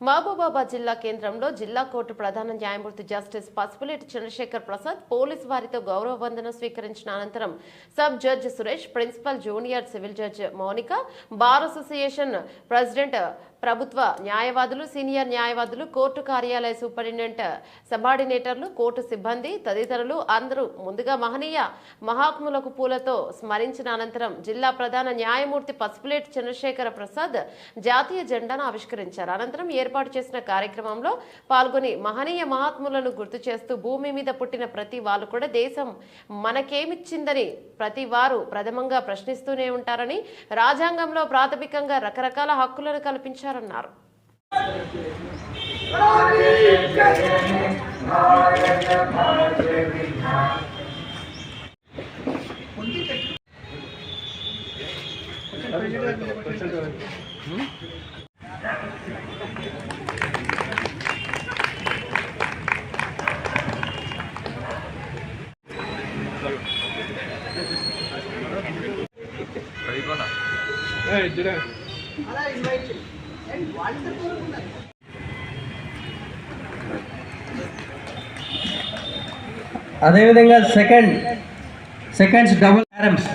మహబూబాబాద్ జిల్లా కేంద్రంలో జిల్లా కోర్టు ప్రధాన న్యాయమూర్తి జస్టిస్ పసుపులేటి చంద్రశేఖర్ ప్రసాద్ పోలీస్ వారితో గౌరవ వందనం స్వీకరించిన అనంతరం sub judge Suresh principal junior civil judge Mounika bar association president ప్రభుత్వ న్యాయవాదులు సీనియర్ న్యాయవాదులు కోర్టు కార్యాలయ సూపరింటెండెంట్ సబార్డినేటర్లు కోర్టు సిబ్బంది తదితరులు అందరూ ముందుగా మహనీయ మహాత్ములకు పూలతో స్మరించిన అనంతరం జిల్లా ప్రధాన న్యాయమూర్తి పసుపులేటి చంద్రశేఖర ప్రసాద్ జాతీయ జెండాను ఆవిష్కరించారు. అనంతరం ఏర్పాటు చేసిన కార్యక్రమంలో పాల్గొని మహనీయ మహాత్ములను గుర్తు చేస్తూ భూమి మీద పుట్టిన ప్రతి వాళ్ళు కూడా దేశం మనకేమిచ్చిందని ప్రతి వారు ప్రథమంగా ప్రశ్నిస్తూనే ఉంటారని రాజ్యాంగంలో ప్రాథమికంగా రకరకాల హక్కులను కల్పించారన్నారు అదేవిధంగా సెకండ్ సెకండ్స్ డబుల్ క్యారమ్స్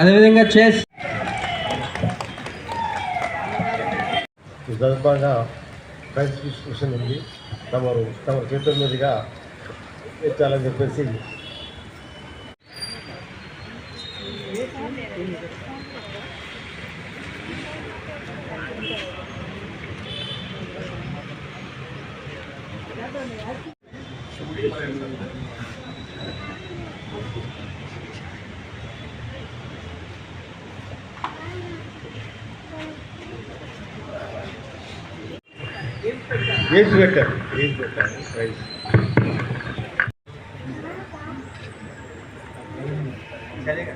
అదేవిధంగా చేస్ ఈ సందర్భంగా ప్రైజ్ డిస్ట్రిబ్యూషన్ ఉంది. తమరు తమ చేతుల మీదుగా ఎత్తాలని చెప్పేసి is better is better price चलेगा